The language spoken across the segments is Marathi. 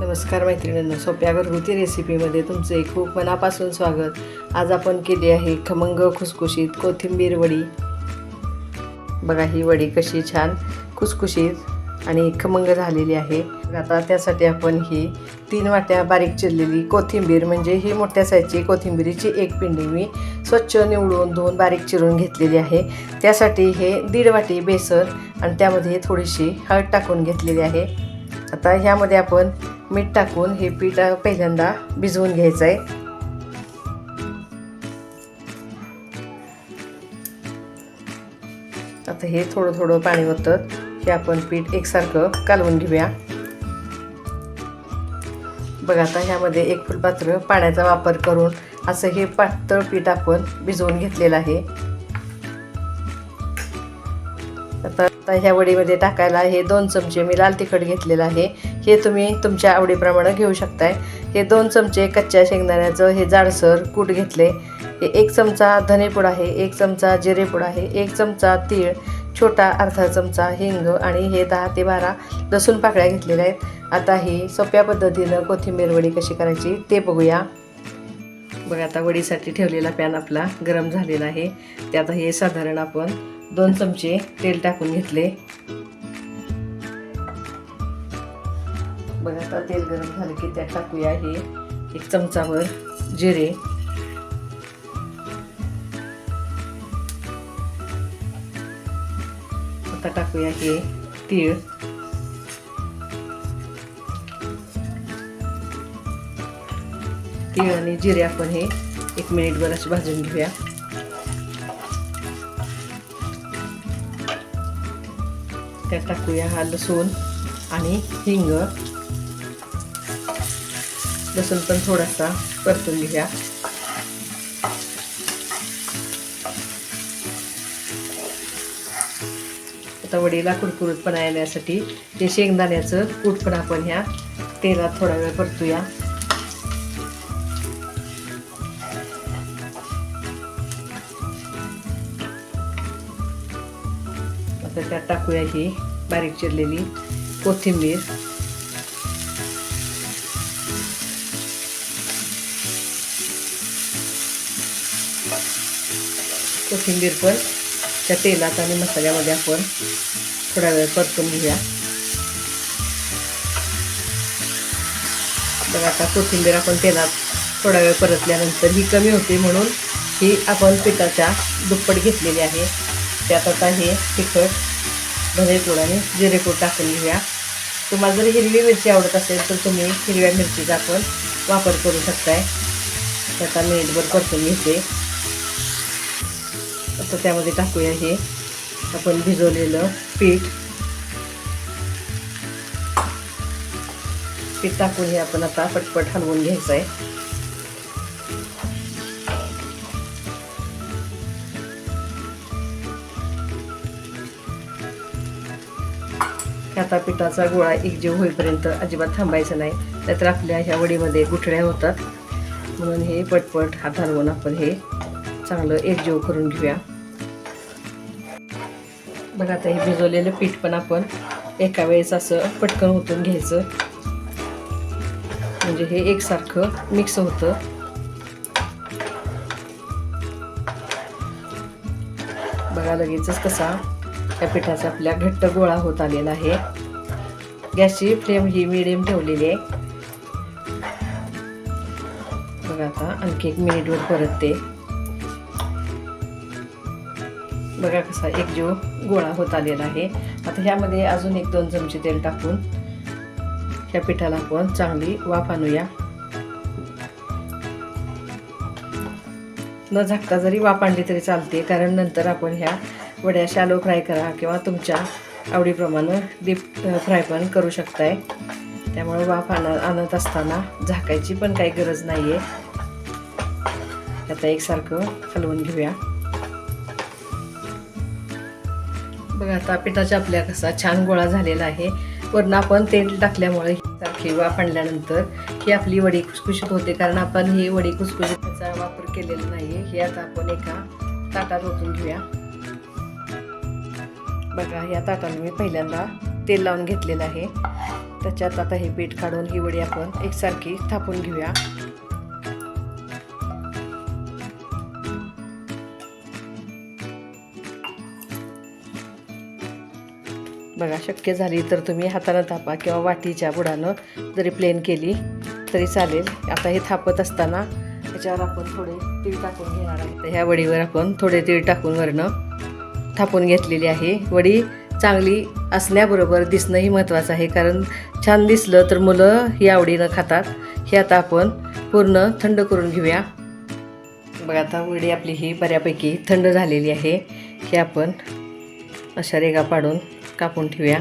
नमस्कार मैत्रिणींनो सोप्या घरगुती रेसिपीमध्ये तुमचे खूप मनापासून स्वागत. आज आपण केली आहे खमंग खुसखुशीत कोथिंबीर वडी. बघा ही वडी कशी छान खुसखुशीत आणि खमंग झालेली आहे. आता त्यासाठी आपण ही तीन वाट्या बारीक चिरलेली कोथिंबीर म्हणजे ही मोठ्या साईजची कोथिंबीरीची एक पिंडी मी स्वच्छ निवडून धुवून बारीक चिरून घेतलेली आहे. त्यासाठी हे दीड वाटी बेसन आणि त्यामध्ये थोडीशी हळद टाकून घेतलेली आहे. आता ह्यामध्ये आपण मीठ टाकून हे पीठ पहिल्यांदा भिजवून घ्यायचं आहे आता हे थोडं थोडं पाणी होतं हे आपण पीठ एकसारखं कालवून घेऊया. बघा आता ह्यामध्ये एक फुलपात्र पाण्याचा वापर करून असं हे पातळ पीठ आपण भिजवून घेतलेलं आहे. आता आता ह्या वडीमध्ये टाकायला हे दोन चमचे मी लाल तिखट घेतलेलं आहे. हे तुम्ही तुमच्या आवडीप्रमाणे घेऊ शकताय. हे दोन चमचे कच्च्या शेंगदाण्याचं हे जाडसर कूट घेतले. हे एक चमचा धनेपूड आहे एक चमचा जिरेपूड आहे एक चमचा तीळ छोटा अर्धा चमचा हिंग आणि हे दहा ते बारा लसूण पाकळ्या घेतलेल्या आहेत. आता ही सोप्या पद्धतीनं कोथिंबीर वडी कशी करायची ते बघूया. बघा आता वडीसाठी ठेवलेला पॅन आपला गरम झालेला आहे. त्यात हे साधारण आपण दोन चमचे तेल टाकून घेतले. बघा आता तेल गरम झालं की त्यात टाकूया हे एक चमचावर जिरे. आता टाकूया हे तीळ. तीळ आणि जिरे आपण हे एक मिनिटभर असे भाजून घेऊया. त्यात टाकूया हा लसूण आणि हिंग. लसूण पण थोडासा परतून घेऊया. आता वडीला कुरकुरीतपणा येण्यासाठी ते शेंगदाण्याचं कूट पण आपण ह्या तेलात थोडा वेळ परतूया. तर त्यात टाकूया ही बारीक चिरलेली कोथिंबीर. कोथिंबीर पण त्या तेलात आणि मसाल्यामध्ये आपण थोडा वेळ परतून घेऊया. तर आता कोथिंबीर आपण तेलात थोडा वेळ परतल्यानंतर ही कमी होते म्हणून ही आपण पिठाच्या दुप्पट घेतलेली आहे. त्यात आता हे तिखट धनेपूड आणि जिरेपूड टाकून घेऊया. तुम्हाला जर हिरवी मिरची आवडत असेल तर तुम्ही हिरव्या मिरचीचा आपण वापर करू शकताय. त्याचा मिनिटभर परतून घेते आता त्यामध्ये टाकूया हे. आपण भिजवलेलं पीठ. पीठ टाकून हे आपण आता पटपट हलवून घ्यायचं आहे ह्याचा पिठाचा गोळा एकजीव होईपर्यंत अजिबात थांबायचं नाही. नाहीतर आपल्या ह्या वडीमध्ये गुठळ्या होतात. म्हणून हे पटपट हात हलवून आपण हे चांगलं एकजीव करून घेऊया. बघा आता हे भिजवलेलं पीठ पण आपण एका वेळेस असं पटकन ओतून घ्यायचं. म्हणजे हे एकसारखं मिक्स होतं. बघा लगेचच कसा त्या पिठाचा आपल्या घट्ट गोळा होत आलेला आहे. गॅसची फ्लेम ही मिडियम ठेवलेली आहे. बघा आता आणखी एक मिनिटवर परतते. बघा कसा एक जीव गोळा होत आलेला आहे. आता ह्यामध्ये अजून एक दोन चमचे तेल टाकून ह्या पिठाला आपण चांगली वाफ आणूया. न झाकता जरी वाफ आणली तरी चालते कारण नंतर आपण ह्या वड्या शालो फ्राय करा किंवा तुमच्या आवडीप्रमाणे डीप फ्राय पण करू शकताय. त्यामुळे वाफ आण आणत असताना झाकायची पण काही गरज नाही आहे आता एकसारखं हलवून घेऊया. बघा आता पिठाच्या आपल्या कसा छान गोळा झालेला आहे. वरनं आपण तेल टाकल्यामुळे सारखी वाफ आणल्यानंतर ही आपली वडी कुसकुशीत होते कारण आपण ही वडी खुसखुशीतचा वापर केलेला नाही आहे हे आता आपण एका ताटात ओतून घेऊया. बघा ह्या ताटाला मी पहिल्यांदा तेल लावून घेतलेलं आहे. त्याच्यात आता हे पीठ काढून ही वडी आपण एकसारखी थापून घेऊया. बघा शक्य झाली तर तुम्ही हातानं थापा किंवा वाटीच्या बुडानं जरी प्लेन केली तरी चालेल. आता हे थापत असताना त्याच्यावर आपण थोडे तीळ टाकून घेणार आहे तर ह्या वडीवर आपण थोडे तीळ टाकून वरनं थापून घेतलेली आहे. वडी चांगली असण्याबरोबर दिसणंही महत्त्वाचं आहे. कारण छान दिसलं तर मुलं ही आवडीनं खातात. हे आता आपण पूर्ण थंड करून घेऊया. बघा आता वडी आपली ही बऱ्यापैकी थंड झालेली आहे. ही आपण अशा रेगा पाडून कापून ठेवूया.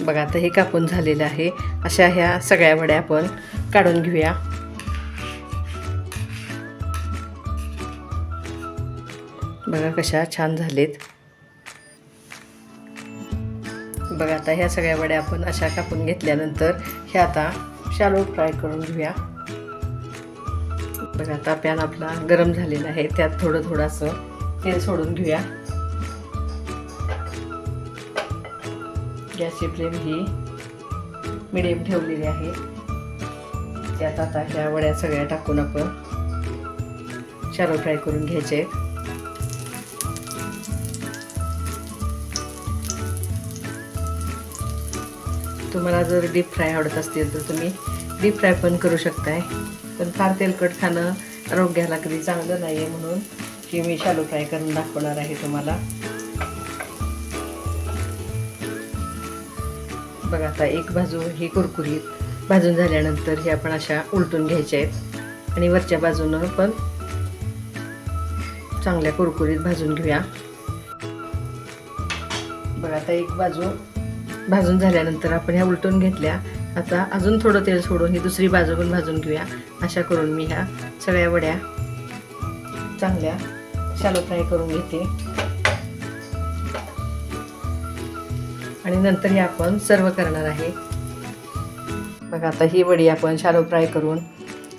बघा आता हे कापून झालेलं आहे. अशा ह्या सगळ्या वड्या आपण काढून घेऊया. बघा कशा छान झालेत. बघा आता ह्या सगळ्या वड्या आपण अशा कापून घेतल्यानंतर ह्या आता शालो फ्राय करून घेऊया. बघा आता पॅन आपला गरम झालेला आहे. त्यात थोडं थोडंसं तेल सोडून घेऊया. गॅसची फ्लेम ही मिडियम ठेवलेली आहे. त्यात आता ह्या वड्या सगळ्या टाकून आपण शॅलो फ्राय करून घ्यायचे. तुम्हाला जर डीप फ्राय आवडत असतील तर तुम्ही डीप फ्राय पण करू शकताय. पण फार तेलकट खाणं आरोग्याला कधी चांगलं नाही आहे म्हणून की मी शालो फ्राय करून दाखवणार आहे तुम्हाला. बघा आता एक बाजू ही कुरकुरीत भाजून झाल्यानंतर हे आपण अशा उलटून घ्यायच्या आहेत. आणि वरच्या बाजूनं पण चांगल्या कुरकुरीत भाजून घेऊया. बघा आता एक बाजू भाजून झाल्यानंतर आपण ह्या उलटून घेतल्या. आता अजून थोडं तेल सोडून ही दुसरी बाजू पण भाजून घेऊया. अशा करून मी ह्या सगळ्या वड्या चांगल्या शालो फ्राय करून घेते. आणि नंतर हे आपण सर्व करणार आहे. बघा आता ही वडी आपण शालो फ्राय करून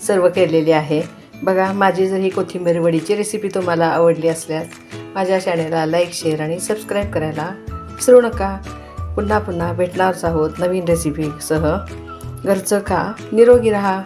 सर्व केलेली आहे. बघा माझी जर ही कोथिंबीर वडीची रेसिपी तुम्हाला आवडली असल्यास माझ्या चॅनेलला लाईक शेअर आणि सबस्क्राईब करायला विसरू नका. पुन्हा पुन्हा भेटणारच आहोत नवीन रेसिपीसह घरचं खा निरोगी रहा.